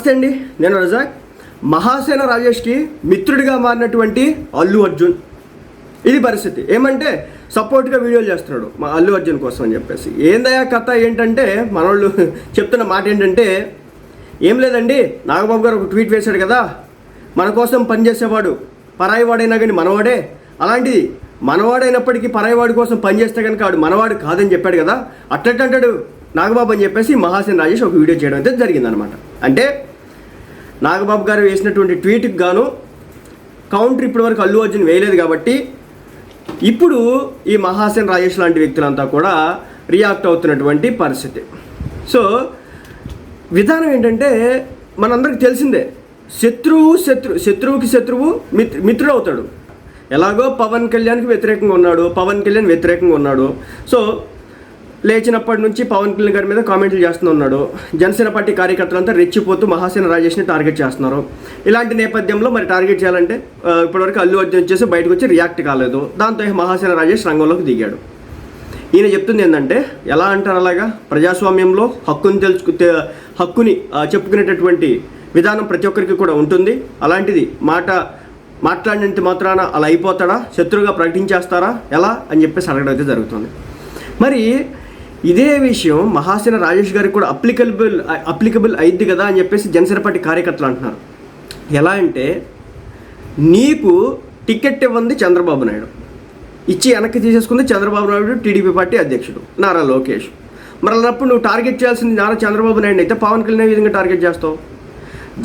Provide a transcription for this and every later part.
నమస్తే అండి. నేను రజాక్. మహాసేన రాజేష్కి మిత్రుడిగా మారినటువంటి అల్లు అర్జున్. ఇది పరిస్థితి. ఏమంటే సపోర్ట్గా వీడియోలు చేస్తున్నాడు మా అల్లు అర్జున్ కోసం అని చెప్పేసి. ఏందయ్యా కథ? ఏంటంటే మనోళ్ళు చెప్తున్న మాట ఏంటంటే ఏం లేదండి నాగబాబు గారు ఒక ట్వీట్ వేశాడు కదా. మన కోసం పనిచేసేవాడు పరాయివాడైనా కానీ మనవాడే. అలాంటిది మనవాడైనప్పటికీ పరాయివాడి కోసం పనిచేస్తే కనుక ఆడు మనవాడు కాదని చెప్పాడు కదా. అట్లట్లంటాడు నాగబాబు అని చెప్పేసి మహాసేన రాజేష్ ఒక వీడియో చేయడం అయితే జరిగిందనమాట. అంటే నాగబాబు గారు వేసినటువంటి ట్వీట్కి గాను కౌంటర్ ఇప్పటివరకు అల్లు అర్జున్ వేయలేదు కాబట్టి ఇప్పుడు ఈ మహాసేన్ రాజేష్ లాంటి వ్యక్తులంతా కూడా రియాక్ట్ అవుతున్నటువంటి పరిస్థితి. సో విధానం ఏంటంటే మనందరికి తెలిసిందే. శత్రువు శత్రు శత్రువుకి శత్రువు మిత్రు మిత్రుడు అవుతాడు. ఎలాగో పవన్ కళ్యాణ్కి వ్యతిరేకంగా ఉన్నాడు పవన్ కళ్యాణ్ వ్యతిరేకంగా ఉన్నాడు. సో లేచినప్పటి నుంచి పవన్ కళ్యాణ్ గారి మీద కామెంట్లు చేస్తూ ఉన్నాడు. జనసేన పార్టీ కార్యకర్తలంతా రెచ్చిపోతూ మహాసేన రాజేష్ని టార్గెట్ చేస్తున్నారు. ఇలాంటి నేపథ్యంలో మరి టార్గెట్ చేయాలంటే ఇప్పటివరకు అల్లు అర్జున్ వచ్చేసి బయటకు వచ్చి రియాక్ట్ కాలేదు. దాంతో మహాసేన రాజేష్ రంగంలోకి దిగాడు. ఈయన చెప్తుంది ఏంటంటే ఎలా అంటారు అలాగా? ప్రజాస్వామ్యంలో హక్కుని తెలుసుకు హక్కుని చెప్పుకునేటటువంటి విధానం ప్రతి ఒక్కరికి కూడా ఉంటుంది. అలాంటిది మాట మాట్లాడినంత మాత్రాన అలా అయిపోతాడా? శత్రువుగా ప్రకటించేస్తారా? ఎలా? అని చెప్పేసి అడగడం అయితే జరుగుతుంది. మరి ఇదే విషయం మహాసేన రాజేష్ గారికి కూడా అప్లికబుల్ అప్లికబుల్ అయింది కదా అని చెప్పేసి జనసేన పార్టీ కార్యకర్తలు అంటున్నారు. ఎలా అంటే నీకు టికెట్ ఇవ్వంది చంద్రబాబు నాయుడు. ఇచ్చి వెనక్కి తీసేసుకుంది చంద్రబాబు నాయుడు టీడీపీ పార్టీ అధ్యక్షుడు నారా లోకేష్. మరి అన్నప్పుడు నువ్వు టార్గెట్ చేయాల్సింది నారా చంద్రబాబు నాయుడు అయితే పవన్ కళ్యాణ్ విధంగా టార్గెట్ చేస్తావు?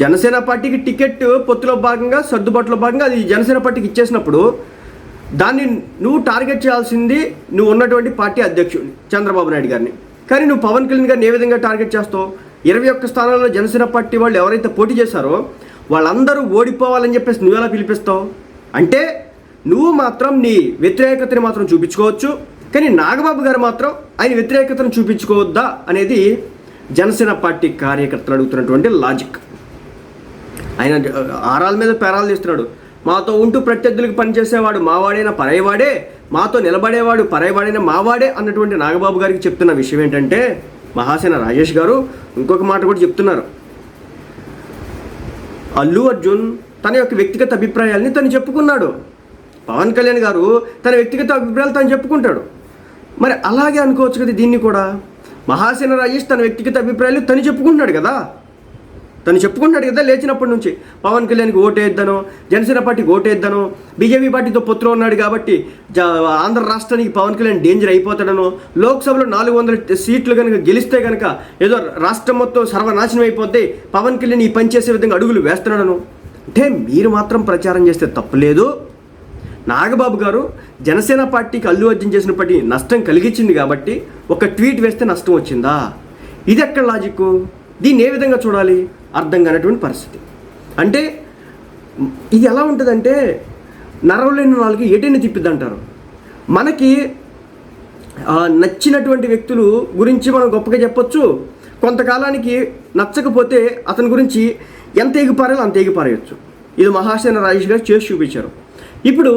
జనసేన పార్టీకి టికెట్ పొత్తులో భాగంగా సర్దుబాటులో భాగంగా అది జనసేన పార్టీకి ఇచ్చేసినప్పుడు దాన్ని నువ్వు టార్గెట్ చేయాల్సింది నువ్వు ఉన్నటువంటి పార్టీ అధ్యక్షుడిని చంద్రబాబు నాయుడు గారిని. కానీ నువ్వు పవన్ కళ్యాణ్ గారిని ఏ విధంగా టార్గెట్ చేస్తావు? ఇరవై ఒక్క స్థానాల్లో జనసేన పార్టీ వాళ్ళు ఎవరైతే పోటీ చేశారో వాళ్ళందరూ ఓడిపోవాలని చెప్పేసి నువ్వు ఎలా పిలిపిస్తావు? అంటే నువ్వు మాత్రం నీ వ్యతిరేకతని మాత్రం చూపించుకోవచ్చు కానీ నాగబాబు గారు మాత్రం ఆయన వ్యతిరేకతను చూపించుకోవద్దా అనేది జనసేన పార్టీ కార్యకర్తలు అడుగుతున్నటువంటి లాజిక్ ఆయన ఆరాల మీద పేరాలు తీస్తున్నాడు. మాతో ఉంటూ ప్రత్యర్థులకు పనిచేసేవాడు మావాడైన పరైవాడే మాతో నిలబడేవాడు పరైవాడైన మావాడే అన్నటువంటి నాగబాబు గారికి చెప్తున్న విషయం ఏంటంటే మహాసేన రాజేష్ గారు ఇంకొక మాట కూడా చెప్తున్నారు. అల్లు అర్జున్ తన యొక్క వ్యక్తిగత అభిప్రాయాల్ని తను చెప్పుకున్నాడు. పవన్ కళ్యాణ్ గారు తన వ్యక్తిగత అభిప్రాయాలు తను చెప్పుకుంటాడు. మరి అలాగే అనుకోవచ్చు కదా దీన్ని కూడా? మహాసేన రాజేష్ తన వ్యక్తిగత అభిప్రాయాలు తను చెప్పుకుంటున్నాడు కదా? తను చెప్పుకుంటాడు కదా లేచినప్పటి నుంచి. పవన్ కళ్యాణ్కి ఓటేద్దాను జనసేన పార్టీకి ఓటేద్దాను బీజేపీ పార్టీతో పొత్తులో ఉన్నాడు కాబట్టి ఆంధ్ర రాష్ట్రానికి పవన్ కళ్యాణ్ డేంజర్ అయిపోతాడను లోక్సభలో నాలుగు వందల సీట్లు కనుక గెలిస్తే కనుక ఏదో రాష్ట్రం మొత్తం సర్వనాశనం అయిపోతే పవన్ కళ్యాణ్ ఈ పని చేసే విధంగా అడుగులు వేస్తున్నాడను. అంటే మీరు మాత్రం ప్రచారం చేస్తే తప్పులేదు. నాగబాబు గారు జనసేన పార్టీకి అల్లు అర్జున్ చేసినప్పటి నష్టం కలిగించింది కాబట్టి ఒక ట్వీట్ వేస్తే నష్టం వచ్చిందా? ఇది ఎక్కడ లాజిక్ దీన్ని ఏ విధంగా చూడాలి? అర్థం కానటువంటి పరిస్థితి. అంటే ఇది ఎలా ఉంటుందంటే నరవలేని వాళ్ళకి ఏటైనా తిప్పిద్దంటారు. మనకి నచ్చినటువంటి వ్యక్తులు గురించి మనం గొప్పగా చెప్పొచ్చు. కొంతకాలానికి నచ్చకపోతే అతని గురించి ఎంత ఎగిపారాలో అంత ఎగిపారేయచ్చు. ఇది మహాసేన రాజేష్ గారు చేసి చూపించారు. ఇప్పుడు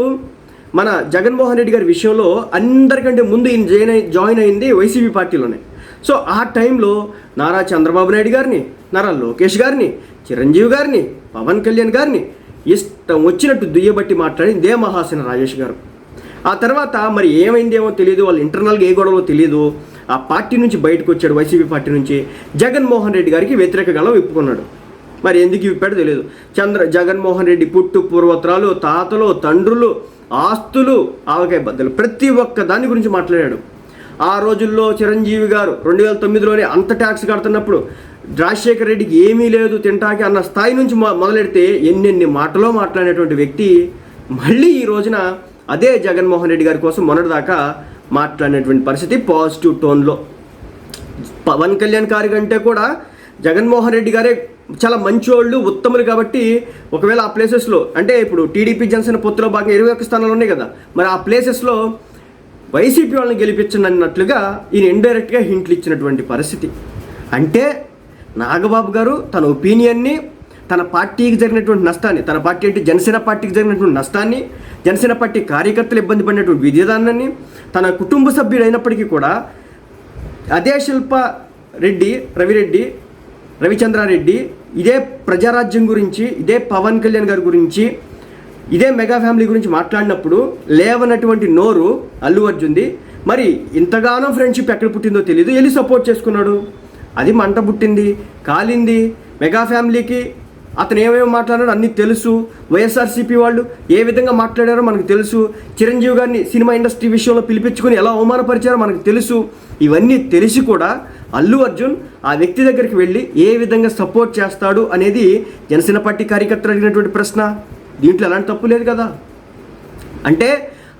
మన జగన్మోహన్ రెడ్డి గారి విషయంలో అందరికంటే ముందు ఈయన జాయిన్ జాయిన్ అయింది వైసీపీ పార్టీలోనే. సో ఆ టైంలో నారా చంద్రబాబు నాయుడు గారిని నారా లోకేష్ గారిని చిరంజీవి గారిని పవన్ కళ్యాణ్ గారిని ఇష్టం వచ్చినట్టు దుయ్యబట్టి మాట్లాడింది దే మహాసేన రాజేష్ గారు. ఆ తర్వాత మరి ఏమైందేమో తెలియదు వాళ్ళు ఇంటర్నల్గా ఏ గొడవలో తెలియదు ఆ పార్టీ నుంచి బయటకు వచ్చాడు వైసీపీ పార్టీ నుంచి. జగన్మోహన్ రెడ్డి గారికి వ్యతిరేక గళం విప్పుకున్నాడు. మరి ఎందుకు విప్పాడో తెలియదు చంద్ర జగన్మోహన్ రెడ్డి పుట్టు పూర్వత్రాలు తాతలు తండ్రులు ఆస్తులు ఆవకాయ బద్దలు ప్రతి ఒక్క దాని గురించి మాట్లాడాడు. ఆ రోజుల్లో చిరంజీవి గారు రెండు వేల తొమ్మిదిలోనే అంత ట్యాక్స్ కడుతున్నప్పుడు రాజశేఖర రెడ్డికి ఏమీ లేదు తింటాకి అన్న స్థాయి నుంచి మొదలెడితే ఎన్నెన్ని మాటలో మాట్లాడేటువంటి వ్యక్తి మళ్ళీ ఈ రోజున అదే జగన్మోహన్ రెడ్డి గారి కోసం మొన్నటిదాకా మాట్లాడినటువంటి పరిస్థితి పాజిటివ్ టోన్లో పవన్ కళ్యాణ్ గారి కంటే కూడా జగన్మోహన్ రెడ్డి గారే చాలా మంచోళ్ళు ఉత్తములు కాబట్టి ఒకవేళ ఆ ప్లేసెస్లో అంటే ఇప్పుడు టీడీపీ జనసేన పొత్తులో భాగంగా ఇరవై ఒక్క స్థానాలు ఉన్నాయి కదా మరి ఆ ప్లేసెస్లో వైసీపీ వాళ్ళని గెలిపించండి అన్నట్లుగా ఈయన ఇండైరెక్ట్గా హింట్లు ఇచ్చినటువంటి పరిస్థితి. అంటే నాగబాబు గారు తన ఒపీనియన్ని తన పార్టీకి జరిగినటువంటి నష్టాన్ని తన పార్టీ అంటే జనసేన పార్టీకి జరిగినటువంటి నష్టాన్ని జనసేన పార్టీ కార్యకర్తలు ఇబ్బంది పడినటువంటి విధానాన్ని తన కుటుంబ సభ్యుడు అయినప్పటికీ కూడా అదే శిల్ప రెడ్డి రవిరెడ్డి రవిచంద్రారెడ్డి ఇదే ప్రజారాజ్యం గురించి ఇదే పవన్ కళ్యాణ్ గారి గురించి ఇదే మెగా ఫ్యామిలీ గురించి మాట్లాడినప్పుడు లేవనటువంటి నోరు అల్లు అర్జున్ది. మరి ఇంతగానో ఫ్రెండ్షిప్ ఎక్కడ పుట్టిందో తెలియదు వెళ్ళి సపోర్ట్ చేసుకున్నాడు. అది మంట పుట్టింది కాలింది. మెగా ఫ్యామిలీకి అతను ఏమేమి మాట్లాడాడో అన్నీ తెలుసు. వైఎస్ఆర్సీపీ వాళ్ళు ఏ విధంగా మాట్లాడారో మనకు తెలుసు. చిరంజీవి గారిని సినిమా ఇండస్ట్రీ విషయంలో పిలిపించుకొని ఎలా అవమానపరిచారో మనకు తెలుసు. ఇవన్నీ తెలిసి కూడా అల్లు అర్జున్ ఆ వ్యక్తి దగ్గరికి వెళ్ళి ఏ విధంగా సపోర్ట్ చేస్తాడు అనేది జనసేన పార్టీ కార్యకర్తలు అడిగినటువంటి ప్రశ్న. దీంట్లో ఎలాంటి తప్పు లేదు కదా. అంటే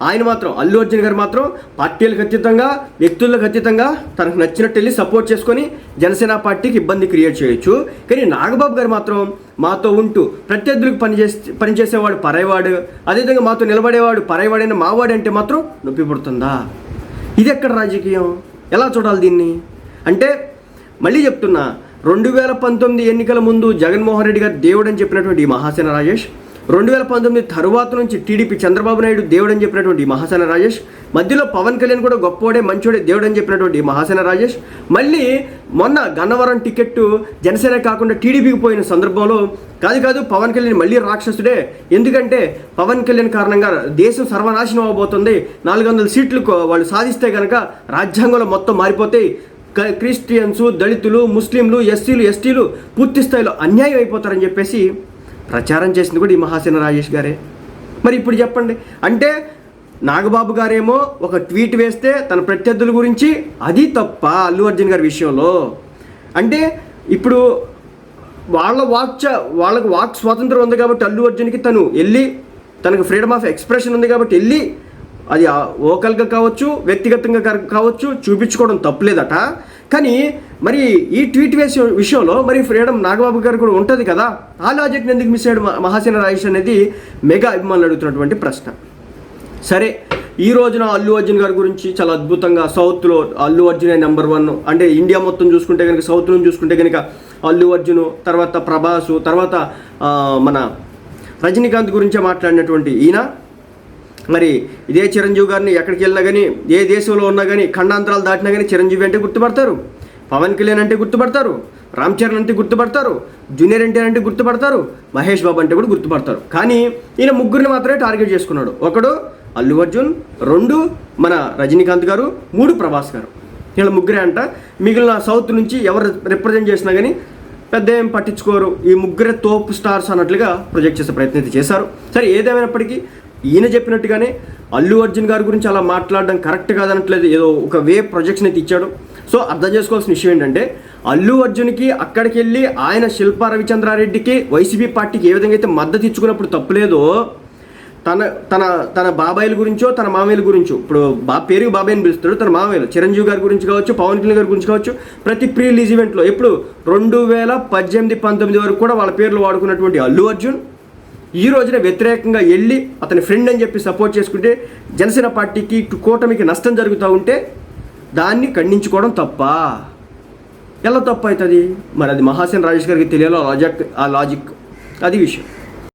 ఆయన మాత్రం అల్లు అర్జున్ గారు మాత్రం పార్టీలకు ఖచ్చితంగా వ్యక్తులకు ఖచ్చితంగా తనకు నచ్చినట్టు వెళ్ళి సపోర్ట్ చేసుకొని జనసేన పార్టీకి ఇబ్బంది క్రియేట్ చేయొచ్చు. కానీ నాగబాబు గారు మాత్రం మాతో ఉంటూ ప్రత్యర్థులకు పనిచేస్తే పనిచేసేవాడు పరైవాడు అదేవిధంగా మాతో నిలబడేవాడు పరైవాడైన మావాడు అంటే మాత్రం నొప్పి పుడుతుందా? ఇది ఎక్కడ రాజకీయం? ఎలా చూడాలి దీన్ని? అంటే మళ్ళీ చెప్తున్నా రెండు వేల పంతొమ్మిది ఎన్నికల ముందు జగన్మోహన్ రెడ్డి గారు దేవుడని చెప్పినటువంటి ఈ మహాసేన రాజేష్ రెండు వేల పంతొమ్మిది తరువాత నుంచి టీడీపీ చంద్రబాబు నాయుడు దేవుడు అని చెప్పినటువంటి మహాసేన రాజేష్ మధ్యలో పవన్ కళ్యాణ్ కూడా గొప్పవాడే మంచోడే దేవుడని చెప్పినటువంటి మహాసేన రాజేష్. మళ్ళీ మొన్న గన్నవరం టికెట్ జనసేన కాకుండా టీడీపీకి పోయిన సందర్భంలో కాదు కాదు పవన్ కళ్యాణ్ మళ్ళీ రాక్షసుడే. ఎందుకంటే పవన్ కళ్యాణ్ కారణంగా దేశం సర్వనాశనం అవబోతుంది. నాలుగు వందల సీట్లు వాళ్ళు సాధిస్తే కనుక రాజ్యాంగంలో మొత్తం మారిపోతాయి. క్రిస్టియన్స్ దళితులు ముస్లింలు ఎస్సీలు ఎస్టీలు పూర్తి స్థాయిలో అన్యాయం అయిపోతారని చెప్పేసి ప్రచారం చేసింది కూడా ఈ మహాసేన రాజేష్ గారే. మరి ఇప్పుడు చెప్పండి. అంటే నాగబాబు గారేమో ఒక ట్వీట్ వేస్తే తన ప్రత్యర్థుల గురించి అది తప్ప అల్లు అర్జున్ గారి విషయంలో. అంటే ఇప్పుడు వాళ్ళ వాక్ వాళ్ళకు వాక్ స్వాతంత్రం ఉంది కాబట్టి అల్లు అర్జున్కి తను వెళ్ళి తనకు ఫ్రీడమ్ ఆఫ్ ఎక్స్ప్రెషన్ ఉంది కాబట్టి వెళ్ళి అది ఓకల్గా కావచ్చు వ్యక్తిగతంగా కావచ్చు చూపించుకోవడం తప్పులేదట. కానీ మరి ఈ ట్వీట్ వేసే విషయంలో మరి ఫ్రీడమ్ నాగబాబు గారు కూడా ఉంటుంది కదా ఆ లాజిక్ని ఎందుకు మిస్ అయ్యాడు మహాసేన రాజేష్ అనేది మెగా అభిమానులు అడుగుతున్నటువంటి ప్రశ్న. సరే ఈ రోజున అల్లు అర్జున్ గారి గురించి చాలా అద్భుతంగా సౌత్లో అల్లు అర్జునే నెంబర్ వన్ అంటే ఇండియా మొత్తం చూసుకుంటే కనుక సౌత్ నుంచి చూసుకుంటే కనుక అల్లు అర్జును తర్వాత ప్రభాసు తర్వాత మన రజనీకాంత్ గురించే మాట్లాడినటువంటి ఈయన. మరి ఇదే చిరంజీవి గారిని ఎక్కడికి వెళ్ళినా కానీ ఏ దేశంలో ఉన్నా కానీ ఖండాంతరాలు దాటినా కానీ చిరంజీవి అంటే గుర్తుపడతారు. పవన్ కళ్యాణ్ అంటే గుర్తుపడతారు. రామ్ చరణ్ అంటే గుర్తుపడతారు. జూనియర్ ఎన్టీఆర్ అంటే గుర్తుపడతారు. మహేష్ బాబు అంటే కూడా గుర్తుపడతారు. కానీ ఈయన ముగ్గురిని మాత్రమే టార్గెట్ చేసుకున్నాడు. ఒకడు అల్లు అర్జున్ రెండు మన రజనీకాంత్ గారు మూడు ప్రభాస్ గారు. వీళ్ళ ముగ్గురే అంట. మిగిలిన సౌత్ నుంచి ఎవరు రిప్రజెంట్ చేసినా కానీ పెద్ద ఏం పట్టించుకోరు. ఈ ముగ్గురే తోపు స్టార్స్ అన్నట్లుగా ప్రొజెక్ట్ చేసే ప్రయత్నం అయితే చేశారు. సరే ఏదేమైనప్పటికీ ఈయన చెప్పినట్టుగానే అల్లు అర్జున్ గారి గురించి అలా మాట్లాడడం కరెక్ట్ కాదనట్లేదు. ఏదో ఒక వే ప్రొజెక్షన్ అయితే ఇచ్చాడు. సో అర్థం చేసుకోవాల్సిన విషయం ఏంటంటే అల్లు అర్జున్కి అక్కడికి వెళ్ళి ఆయన శిల్పా రవిచంద్రారెడ్డికి వైసీపీ పార్టీకి ఏ విధంగా అయితే మద్దతు ఇచ్చుకున్నప్పుడు తప్పులేదో తన తన తన బాబాయిల గురించో తన మామయ్యల గురించో ఇప్పుడు బా పేరు బాబాయ్ అని పిలుస్తాడు తన మామయ్యలు చిరంజీవి గారి గురించి కావచ్చు పవన్ కళ్యాణ్ గారి గురించి కావచ్చు ప్రతి ప్రీ రిలీజ్ ఈవెంట్లో ఎప్పుడు రెండు వేల పద్దెనిమిది పంతొమ్మిది వరకు కూడా వాళ్ళ పేర్లు వాడుకున్నటువంటి అల్లు అర్జున్ ఈ రోజున వ్యతిరేకంగా వెళ్ళి అతని ఫ్రెండ్ అని చెప్పి సపోర్ట్ చేసుకుంటే జనసేన పార్టీకి కూటమికి నష్టం జరుగుతూ ఉంటే దాన్ని ఖండించుకోవడం తప్ప. ఎలా తప్పు అవుతుంది? మరి అది మహాసేన రాజేష్ గారికి తెలియాలో లాజిక్ ఆ లాజిక్ అది విషయం.